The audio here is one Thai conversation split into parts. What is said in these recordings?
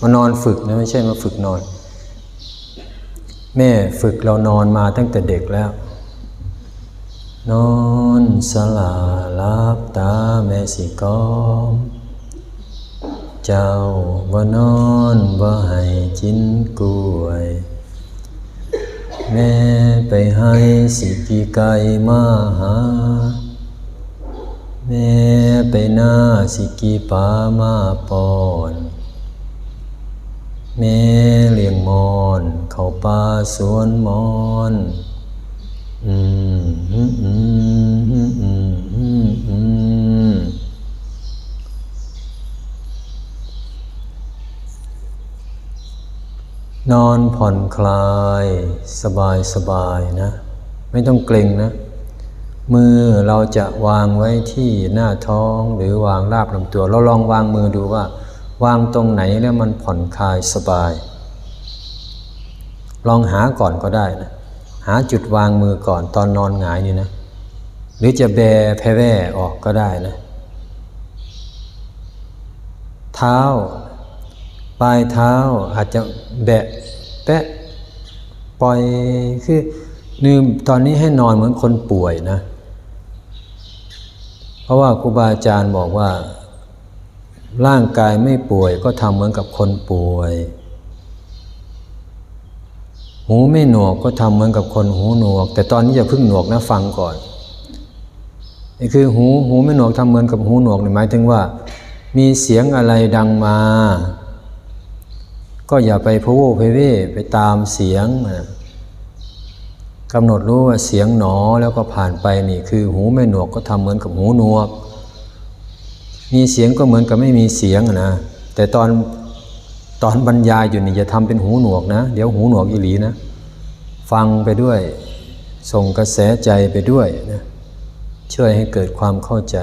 มานอนฝึกนะไม่ใช่มาฝึกนอน แม่ฝึกเรานอนมาตั้งแต่เด็กแล้ว นอนสลาลับตาแม่สิกอม เจ้าบ่านอนบ่าให้จินกล้วย แม่ไปให้สิกีไก่มาหาแม่ไปหน้าสิกีปามาปอ แม่เลี้ยงมอนเข้าป่าสวนมอนอืมอืมอืมอืมอืมอืมอืมนอนผ่อนคลายสบายสบายนะ ไม่ต้องเกร็งนะ มือเราจะวางไว้ที่หน้าท้องหรือวางราบลำตัว เราลองวางมือดูว่า วางตรงไหนแล้วมันผ่อนคลายสบาย ลองหาก่อนก็ได้นะ หาจุดวางมือก่อนตอนนอนหงายนี่นะ หรือจะแบแผ่แว่ออกก็ได้นะ เท้า ปลายเท้าอาจจะแบะแปะปล่อยคือนืมตอนนี้ให้นอนเหมือนคนป่วยนะ เพราะว่าครูบาอาจารย์บอกว่า ร่างกายไม่ป่วยก็ทำเหมือนกับคนป่วย หูไม่หนวกก็ทำเหมือนกับคนหูหนวก แต่ตอนนี้อย่าเพิ่งหนวกนะฟังก่อนนี่คือหูหูไม่หนวกทำเหมือนกับหูหนวกหมายถึงว่า มีเสียงอะไรดังมา ก็อย่าไปพะโวเพเวไปตามเสียงนะกำหนดรู้ว่าเสียงหนอแล้วก็ผ่านไปนี่คือ หูไม่หนวกก็ทำเหมือนกับหูหนวก มีเสียงก็เหมือนกับไม่มีเสียงนะแต่ตอนตอนบรรยายอยู่นี่อย่าทำเป็นหูหนวกนะ เดี๋ยวหูหนวกอีหลีนะ ฟังไปด้วย ส่งกระแสใจไปด้วยนะช่วยให้เกิดความเข้าใจ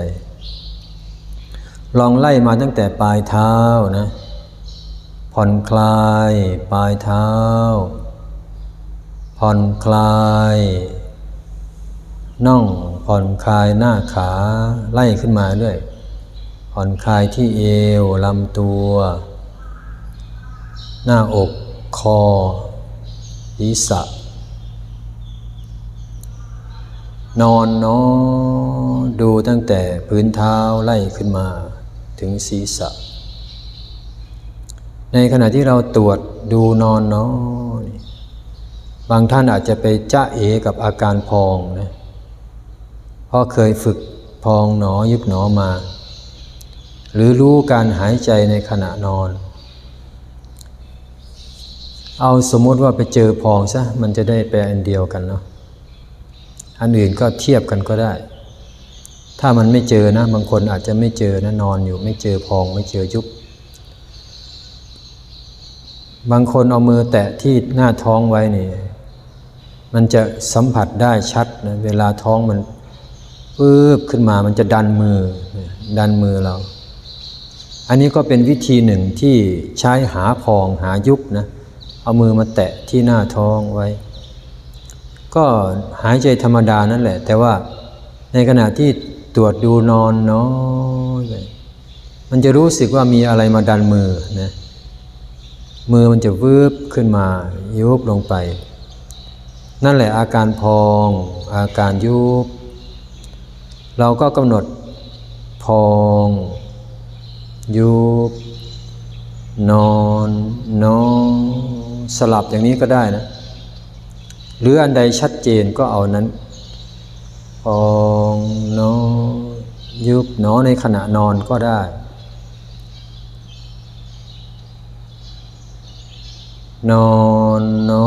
ลองไล่มาตั้งแต่ปลายเท้านะผ่อนคลายปลายเท้า ผ่อนคลายน่องผ่อนคลายหน้าขาไล่ขึ้นมาเรื่อย ผ่อนคลายที่เอวลำตัว หน้าอกคอศีรษะ นอนนอดูตั้งแต่พื้นเท้าไล่ขึ้นมาถึงศีรษะ ในขณะที่เราตรวจดูนอนนอบางท่านอาจจะไปจ้าเอกับอาการพองนะเพราะเคยฝึกพองหนอยุบหนอมา หรือรู้การหายใจในขณะนอน เอาสมมติว่าไปเจอพองซะมันจะได้แปลอันเดียวกันเนาะอันอื่นก็เทียบกันก็ได้ ถ้ามันไม่เจอนะ บางคนอาจจะไม่เจอนะนอนอยู่ไม่เจอพองไม่เจอยุบบางคนเอามือแตะที่หน้าท้องไว้นี่มันจะสัมผัสได้ชัดนะเวลาท้องมันปื๊บขึ้นมามันจะดันมือ ดันมือเรา อันนี้ก็เป็นวิธีหนึ่งที่ใช้หาพองหายุบนะ เอามือมาแตะที่หน้าท้องไว้ ก็หายใจธรรมดานั่นแหละ แต่ว่าในขณะที่ตรวจดูนอนน้อยมันจะรู้สึกว่ามีอะไรมาดันมือนะมือมันจะวืบขึ้นมายุบลงไป นั่นแหละอาการพอง อาการยุบ เราก็กำหนดพอง ยุบนอนนอนสลับอย่างนี้ก็ได้นะ หรืออันใดชัดเจนก็เอานั้นพองนอยุบนอในขณะนอนก็ได้ นอนนอ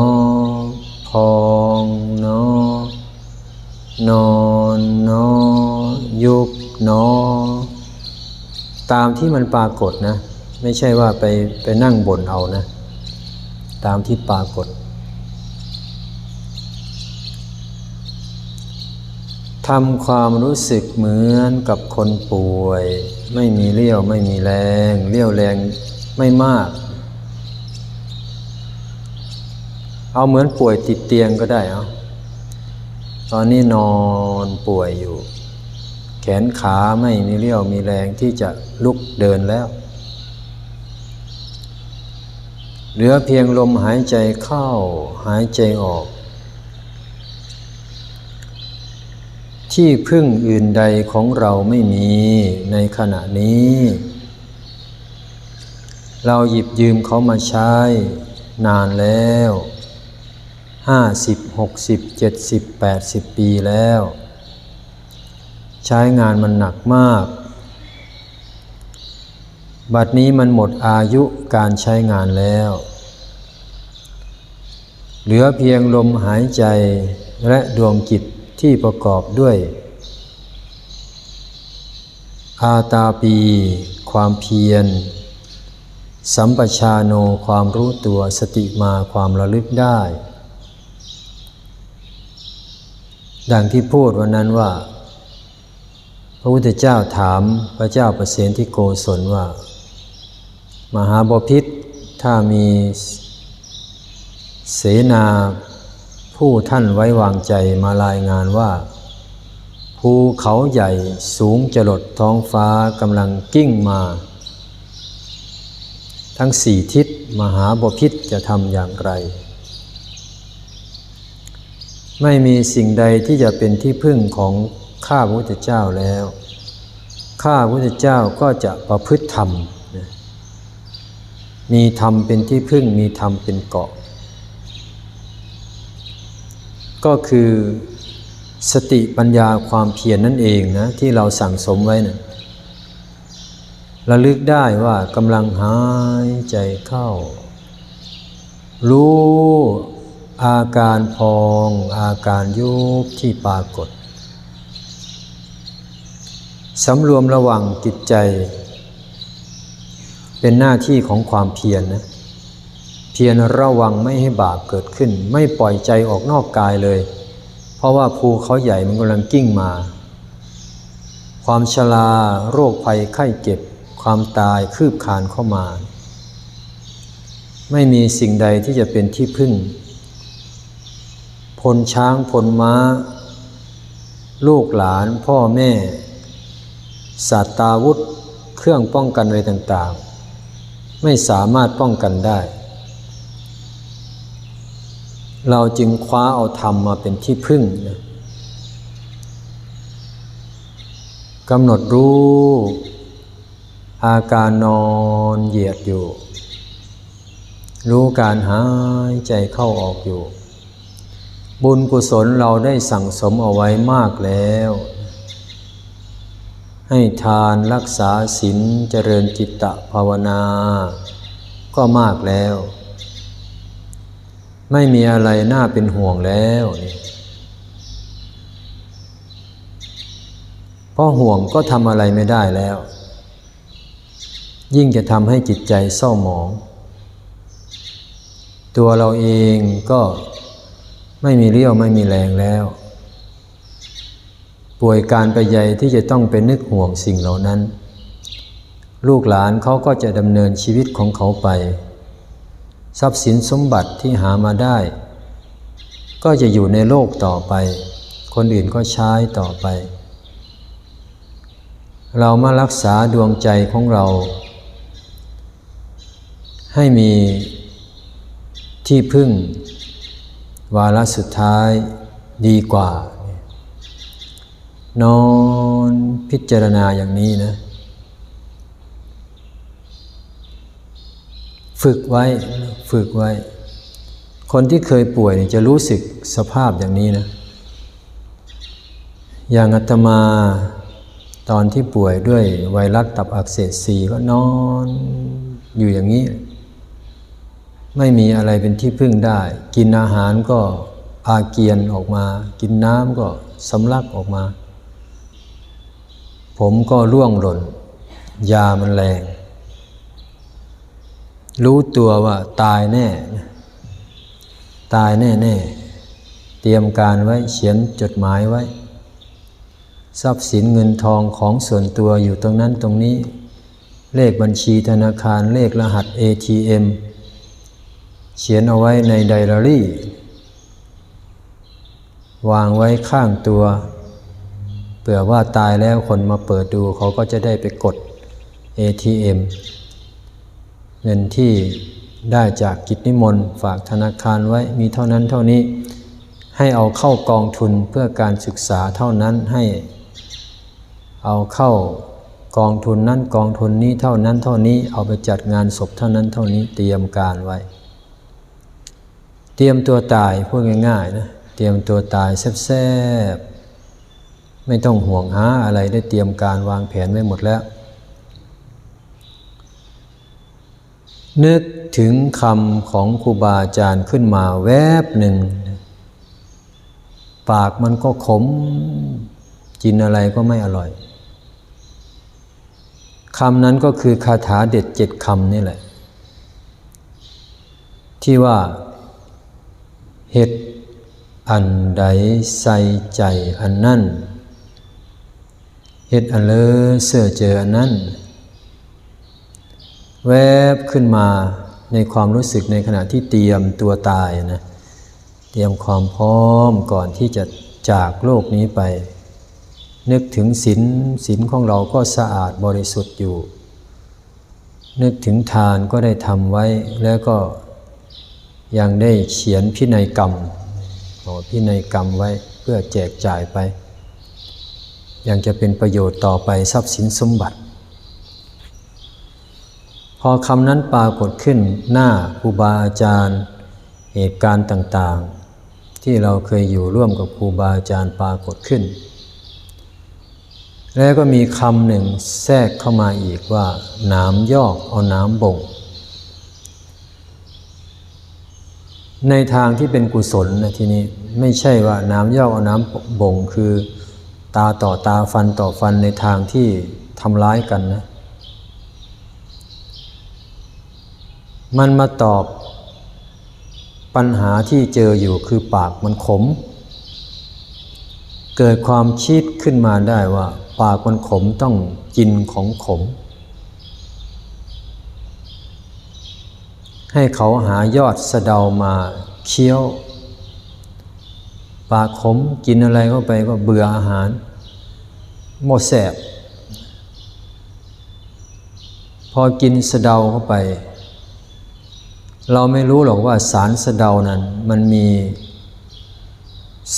ที่มันปรากฏนะ ไม่ใช่ว่าไปไปนั่งบ่นเอานะ ตามที่ปรากฏ ทำความรู้สึกเหมือนกับคนป่วย ไม่มีเรี่ยวไม่มีแรงเรี่ยวแรงไม่มาก เอาเหมือนป่วยติดเตียงก็ได้เอาตอนนี้นอนป่วยอยู่ แขนขาไม่มีเรี่ยวมีแรงที่จะลุกเดินแล้ว เหลือเพียงลมหายใจเข้าหายใจออก ที่พึ่งอื่นใดของเราไม่มีในขณะนี้ เราหยิบยืมเขามาใช้ นานแล้วห้าสิบหกสิบเจ็ดสิบแปดสิบปีแล้ว ใช้งานมันหนักมาก บัดนี้มันหมดอายุการใช้งานแล้ว เหลือเพียงลมหายใจและดวงจิตที่ประกอบด้วย อาตาปี ความเพียร สัมปชาโนความรู้ตัวสติมาความระลึกได้ ดังที่พูดวันนั้นว่า พระพุทธเจ้าถามพระเจ้าประเสนที่โกศลว่า มหาบพิษถ้ามีเสนาผู้ท่านไว้วางใจมารายงานว่า ภูเขาใหญ่สูงจรดท้องฟ้ากำลังกิ้งมา ทั้งสี่ทิศมหาบพิษจะทำอย่างไร ไม่มีสิ่งใดที่จะเป็นที่พึ่งของ ข้าพระพุทธเจ้าแล้ว ข้าพระพุทธเจ้าก็จะประพฤติธรรมนะมีธรรมเป็นที่พึ่งมีธรรมเป็นเกาะ ก็คือสติปัญญาความเพียรนนั่นเองนะที่เราสั่งสมไว้นะระลึกได้ว่ากำลังหายใจเข้า รู้อาการพองอาการยุบที่ปรากฏ สำรวมระวังจิตใจ เป็นหน้าที่ของความเพียรนนะเพียรระวังไม่ให้บาปเกิดขึ้น ไม่ปล่อยใจออกนอกกายเลย เพราะว่าภูเขาใหญ่มันกำลังกิ้งมา ความชราโรคภัยไข้เจ็บ ความตายคืบคานเข้ามา ไม่มีสิ่งใดที่จะเป็นที่พึ่ง พลช้างพลม้า ลูกหลานพ่อแม่ สัตตาวุธ เครื่องป้องกันอะไรต่างๆ ไม่สามารถป้องกันได้ เราจึงคว้าเอาธรรมมาเป็นที่พึ่งนะกำหนดรู้ อาการนอนเหยียดอยู่ รู้การหายใจเข้าออกอยู่ บุญกุศลเราได้สั่งสมเอาไว้มากแล้ว ให้ทานรักษาศีลเจริญจิตตภาวนา ก็มากแล้ว ไม่มีอะไรน่าเป็นห่วงแล้วนี่เพราะห่วงก็ทำอะไรไม่ได้แล้ว ยิ่งจะทำให้จิตใจเศร้าหมอง ตัวเราเองก็ไม่มีเรี่ยวไม่มีแรงแล้ว ป่วยการไปใหญ่ที่จะต้องไปนึกห่วงสิ่งเหล่านั้น ลูกหลานเขาก็จะดำเนินชีวิตของเขาไป ทรัพย์สินสมบัติที่หามาได้ ก็จะอยู่ในโลกต่อไป คนอื่นก็ใช้ต่อไป เรามารักษาดวงใจของเรา ให้มีที่พึ่ง วาระสุดท้ายดีกว่า นอนพิจารณาอย่างนี้นะ ฝึกไว้ฝึกไว้ คนที่เคยป่วยจะรู้สึกสภาพอย่างนี้นะ อย่างอาตมาตอนที่ป่วยด้วยไวรัสตับอักเสบซีก็นอนอยู่อย่างนี้ ไม่มีอะไรเป็นที่พึ่งได้ กินอาหารก็อาเกียนออกมา กินน้ำก็สำลักออกมา ผมก็ร่วงหล่น ยามันแรง รู้ตัวว่าตายแน่ ตายแน่แน่เตรียมการไว้เขียนจดหมายไว้ ทรัพย์สินเงินทองของส่วนตัวอยู่ตรงนั้นตรงนี้ เลขบัญชีธนาคารเลขรหัส ATM เขียนเอาไว้ในไดอารี่ วางไว้ข้างตัว เผื่อว่าตายแล้วคนมาเปิดดูเขาก็จะได้ไปกด ATM เงินที่ได้จากกิจนิมนต์ฝากธนาคารไว้มีเท่านั้นเท่านี้ ให้เอาเข้ากองทุนเพื่อการศึกษาเท่านั้นให้ เอาเข้ากองทุนนั้นกองทุนนี้เท่านั้นเท่านี้เอาไปจัดงานศพเท่านั้นเท่านี้เตรียมการไว้ เตรียมตัวตายพูดง่ายๆนะเตรียมตัวตายแซ่บๆ ไม่ต้องห่วงหาอะไรได้เตรียมการวางแผนไว้หมดแล้ว นึกถึงคำของครูบาอาจารย์ขึ้นมาแวบหนึ่ง ปากมันก็ขมกินอะไรก็ไม่อร่อยคำนั้นก็คือคาถาเด็ดเจ็ดคำนี่แหละ ที่ว่าเห็ดอันใดใส่ใจอันนั้น เห็ดอันเลอเสื้อเจออันนั้น แวบขึ้นมาในความรู้สึกในขณะที่เตรียมตัวตายนะเตรียมความพร้อมก่อนที่จะจากโลกนี้ไป นึกถึงศีลศีลของเราก็สะอาดบริสุทธิ์อยู่ นึกถึงทานก็ได้ทำไว้แล้วก็ยังได้เขียนพินัยกรรมบอพินัยกรรมไว้เพื่อแจกจ่ายไป ยังจะเป็นประโยชน์ต่อไปทรัพย์สินสมบัติ พอคำนั้นปรากฏขึ้นหน้าครูบาอาจารย์ เหตุการณ์ต่างๆ ที่เราเคยอยู่ร่วมกับครูบาอาจารย์ปรากฏขึ้น แล้วก็มีคำหนึ่งแทรกเข้ามาอีกว่าน้ำยอกเอาน้ำบ่ง ในทางที่เป็นกุศลนะทีนี้ไม่ใช่ว่าน้ำยอกเอาน้ำบ่งคือ ตาต่อตาฟันต่อฟันในทางที่ทำร้ายกันนะ มันมาตอบปัญหาที่เจออยู่คือปากมันขม เกิดความคิดขึ้นมาได้ว่า ปากมันขมต้องกินของขม ให้เขาหายอดสะเดามาเคี้ยว ปากขมกินอะไรเข้าไปก็เบื่ออาหาร หมดแสบ พอกินสะเดาเข้าไป เราไม่รู้หรอกว่าสารสะเดานั้น มันมี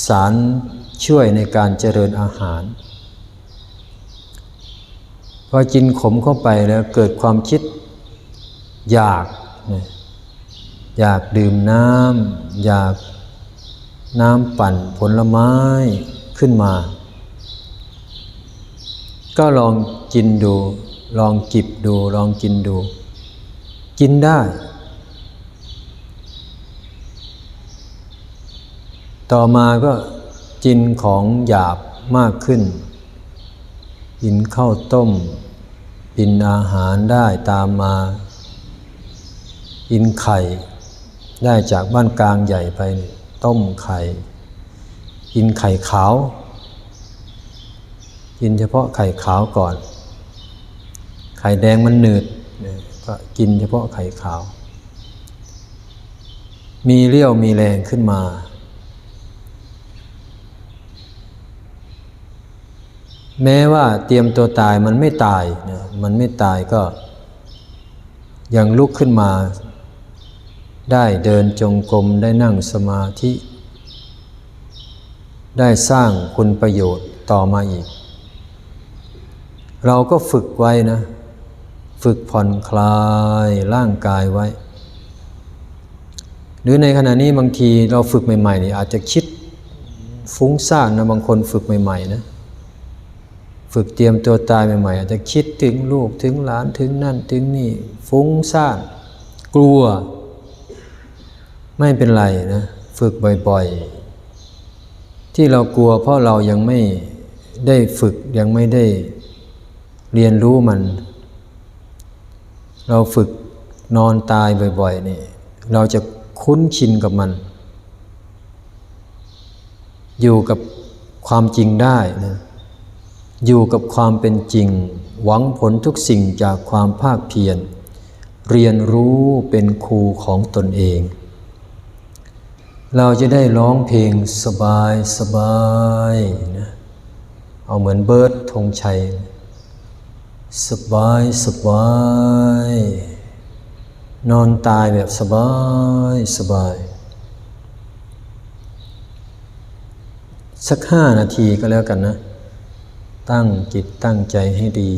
สารช่วยในการเจริญอาหาร พอกินขมเข้าไปแล้วเกิดความคิดอยาก อยากดื่มน้ำอยาก น้ำปั่นผลไม้ขึ้นมา ก็ลองกินดู ลองจิบดู ลองกินดู กินได้ ต่อมาก็กินของหยาบมากขึ้น กินข้าวต้ม กินอาหารได้ตามมา กินไข่ ได้จากบ้านกลางใหญ่ไป ต้มไข่ กินไข่ขาว กินเฉพาะไข่ขาวก่อน ไข่แดงมันหนืดก็กินเฉพาะไข่ขาว มีเรี่ยวมีแรงขึ้นมา แม้ว่าเตรียมตัวตายมันไม่ตายนะมันไม่ตายก็ยังลุกขึ้นมา ได้เดินจงกรมได้นั่งสมาธิ ได้สร้างคุณประโยชน์ต่อมาอีก เราก็ฝึกไว้นะ ฝึกผ่อนคลายร่างกายไว้ หรือในขณะนี้บางทีเราฝึกใหม่ๆนี่อาจจะคิดฟุ้งซ่านนะบางคนฝึกใหม่ๆนะฝึกเตรียมตัวตายใหม่ๆอาจจะคิดถึงลูกถึงหลานถึงนั่นถึงนี่ฟุ้งซ่านกลัว ไม่เป็นไรนะ ฝึกบ่อยๆ ที่เรากลัวเพราะเรายังไม่ได้ฝึกยังไม่ได้เรียนรู้มัน เราฝึกนอนตายบ่อยๆนี่เราจะคุ้นชินกับมัน อยู่กับความจริงได้นะอยู่กับความเป็นจริง หวังผลทุกสิ่งจากความภาคเพียรเรียนรู้เป็นครูของตนเอง เราจะได้ร้องเพลงสบายสบายนะเอาเหมือนเบิร์ดธงชัย สบายสบาย นอนตายแบบสบายสบาย สักห้านาทีก็แล้วกันนะ ตั้งจิตตั้งใจให้ดี